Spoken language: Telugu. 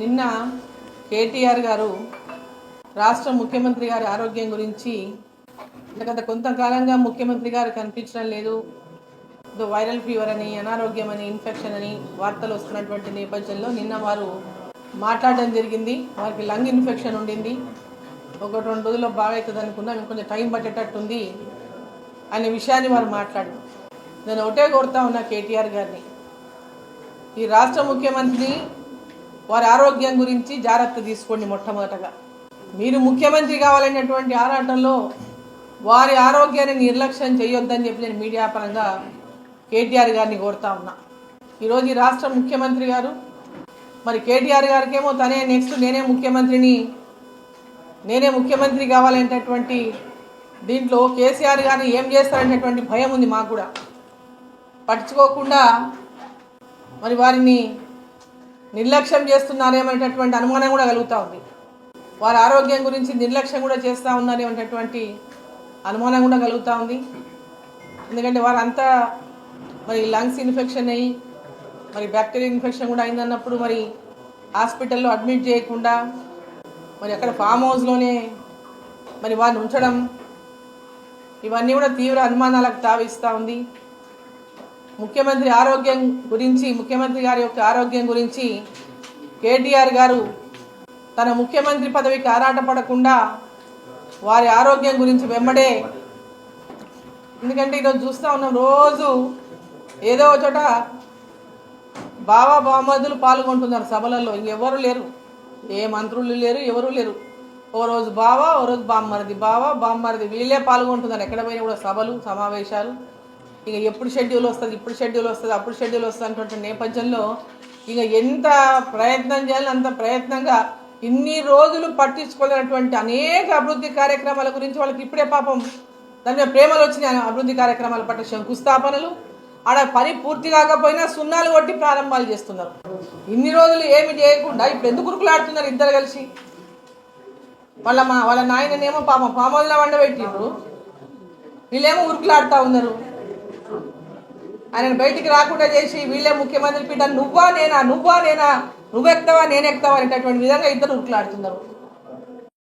నిన్న కేటీఆర్ గారు రాష్ట్ర ముఖ్యమంత్రి గారి ఆరోగ్యం గురించి గత కొంతకాలంగా ముఖ్యమంత్రి గారు కనిపించడం లేదు. వైరల్ ఫీవర్ అని అనారోగ్యం అని ఇన్ఫెక్షన్ అని వార్తలు వస్తున్నటువంటి నేపథ్యంలో నిన్న వారు మాట్లాడడం జరిగింది. వారికి లంగ్ ఇన్ఫెక్షన్ ఉండింది. ఒక రెండు రోజుల్లో బాగా అవుతుంది అనుకున్నాం కొంచెం టైం పట్టేటట్టుంది అనే విషయాన్ని వారు మాట్లాడారు. నేను ఒకటే కోరుతా ఉన్నా కేటీఆర్ గారిని. ఈ రాష్ట్ర ముఖ్యమంత్రి వారి ఆరోగ్యం గురించి జాగ్రత్త తీసుకోండి మొట్టమొదటగా. మీరు ముఖ్యమంత్రి కావాలనేటువంటి ఆరాటంలో వారి ఆరోగ్యాన్ని నిర్లక్ష్యం చేయొద్దని చెప్పి నేను మీడియా పరంగా కేటీఆర్ గారిని కోరుతా ఉన్నా. ఈరోజు ఈ రాష్ట్ర ముఖ్యమంత్రి గారు మరి కేటీఆర్ గారికేమో తనే నెక్స్ట్ నేనే ముఖ్యమంత్రిని నేనే ముఖ్యమంత్రి కావాలనేటటువంటి దీంట్లో కేసీఆర్ గారిని ఏం చేస్తారనేటువంటి భయం ఉంది మాకు కూడా. పట్టించుకోకుండా మరి వారిని నిర్లక్ష్యం చేస్తున్నారేమనేటటువంటి అనుమానం కూడా కలుగుతూ ఉంది. వారి ఆరోగ్యం గురించి నిర్లక్ష్యం కూడా చేస్తూ ఉన్నారేమనేటటువంటి అనుమానం కూడా కలుగుతూ ఉంది. ఎందుకంటే వారంతా మరి లంగ్స్ ఇన్ఫెక్షన్ అయ్యి మరి బ్యాక్టీరియా ఇన్ఫెక్షన్ కూడా అయిందన్నప్పుడు మరి హాస్పిటల్లో అడ్మిట్ చేయకుండా మరి అక్కడ ఫామ్ హౌస్లోనే మరి వారిని ఉంచడం ఇవన్నీ కూడా తీవ్ర అనుమానాలకు తావిస్తూ ఉంది. ముఖ్యమంత్రి ఆరోగ్యం గురించి ముఖ్యమంత్రి గారి యొక్క ఆరోగ్యం గురించి కేటీఆర్ గారు తన ముఖ్యమంత్రి పదవికి ఆరాటపడకుండా వారి ఆరోగ్యం గురించి వెంబడే ఎందుకంటే ఈరోజు చూస్తూ ఉన్నాం రోజు ఏదో ఒక చోట బావా బామదులు పాల్గొంటున్నారు సభలలో. ఇంకెవరు లేరు. ఏ మంత్రులు లేరు ఎవరు లేరు. ఓ రోజు బావా ఓ రోజు బామ్మరిది బావా బామ్మరిది వీళ్ళే పాల్గొంటున్నారు. ఎక్కడ పోయినా కూడా సభలు సమావేశాలు. ఇక ఎప్పుడు షెడ్యూల్ వస్తుంది ఇప్పుడు షెడ్యూల్ వస్తుంది అప్పుడు షెడ్యూల్ వస్తుంది అన్నటువంటి నేపథ్యంలో ఇక ఎంత ప్రయత్నం చేయాలి అంత ప్రయత్నంగా ఇన్ని రోజులు పట్టించుకోలేనటువంటి అనేక అభివృద్ధి కార్యక్రమాల గురించి వాళ్ళకి ఇప్పుడే పాపం దాని మీద ప్రేమలు వచ్చినాయి అభివృద్ధి కార్యక్రమాల పట్ల శంకుస్థాపనలు. ఆడ పని పూర్తి కాకపోయినా సున్నాలు కొట్టి ప్రారంభాలు చేస్తున్నారు. ఇన్ని రోజులు ఏమి చేయకుండా ఇప్పుడు ఎందుకు ఉరుకులాడుతున్నారు ఇద్దరు కలిసి? వాళ్ళ మా వాళ్ళ నాయననేమో పాపం పామోళ్ళ వండబెట్టిండ్రు. వీళ్ళేమో ఉరుకులాడుతూ ఉన్నారు. ఆయన బయటికి రాకుండా చేసి వీళ్ళే ముఖ్యమంత్రి పీఠ నువ్వా నేనా నువ్వా నేనా నువ్వెక్తావా నేను ఎక్కుతావా అనేటటువంటి విధంగా ఇద్దరు ఉరుకులాడుతున్నారు.